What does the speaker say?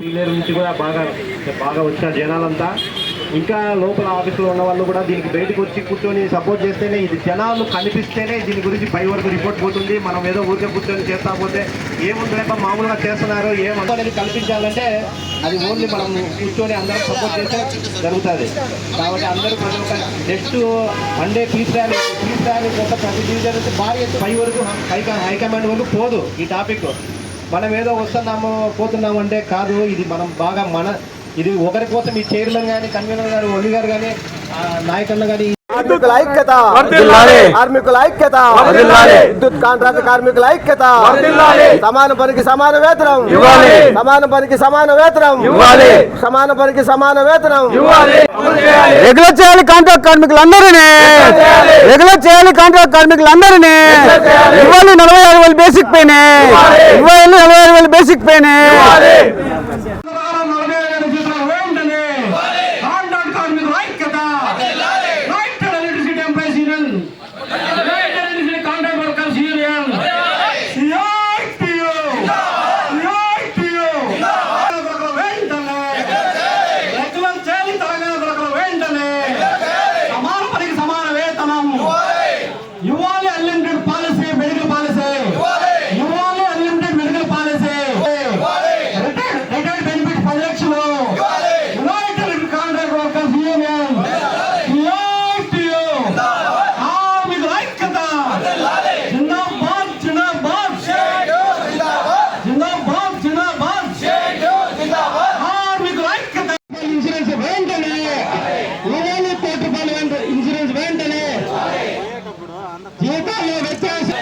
Senior నుంచి కూడా బాగా బాగా వచ్చిన జనాలంతా. ఇంకా లోపల ఆఫీసులో ఉన్న వాళ్ళు కూడా దీనికి బయటకు వచ్చి కూర్చొని సపోర్ట్ చేస్తేనే ఇది జనాలు కనిపిస్తేనే దీని గురించి పై వరకు రిపోర్ట్ పోతుంది. మనం ఏదో ఊరికే కూర్చొని చేస్తా పోతే ఏముంటుందో మామూలుగా చేస్తున్నారు ఏమంతా అనేది కల్పించాలంటే అది ఓన్లీ మనం కూర్చొని అందరం సపోర్ట్ చేస్తే జరుగుతుంది. కాబట్టి అందరూ ప్రతి ఒక్క next Monday peace rally peace rally ప్రతి డివిజన్ భారీ ఎత్తు పై వరకు హై హైకమాండ్ వరకు పోదు ఈ టాపిక్ మనం ఏదో వస్తున్నాము పోతున్నాము అంటే కాదు ఇది మనం బాగా మన ఇది ఒకరి కోసం ఈ చైర్మన్ కానీ కన్వీనర్ గారు ఒలి గారు కానీ నాయకులు కానీ కార్మికుల ఐక్యత. కార్మికుల ఐక్యత. విద్యుత్ కాంట్రాక్ట్ కార్మికుల ఐక్యత. సమాన పనికి సమాన వేతనం. సమాన పనికి సమాన వేతనం. సమాన పనికి సమాన వేతనం రెగ్యులర్ చేయాలి కాంట్రాక్ట్ కార్మికులందరినీ. రెగ్యులర్ చేయాలి. కాంట్రాక్ట్ కార్మికులందరినీ. ఇవ్వాలి నలభై ఆరు వేలు బేసిక్ పేనే. ఇవ్వాలి. నలభై ఆరు వేలు బేసిక్ పేనే. ఇన్సూరెన్స్ వెంటనే జీతాల్లో వ్యత్యాసం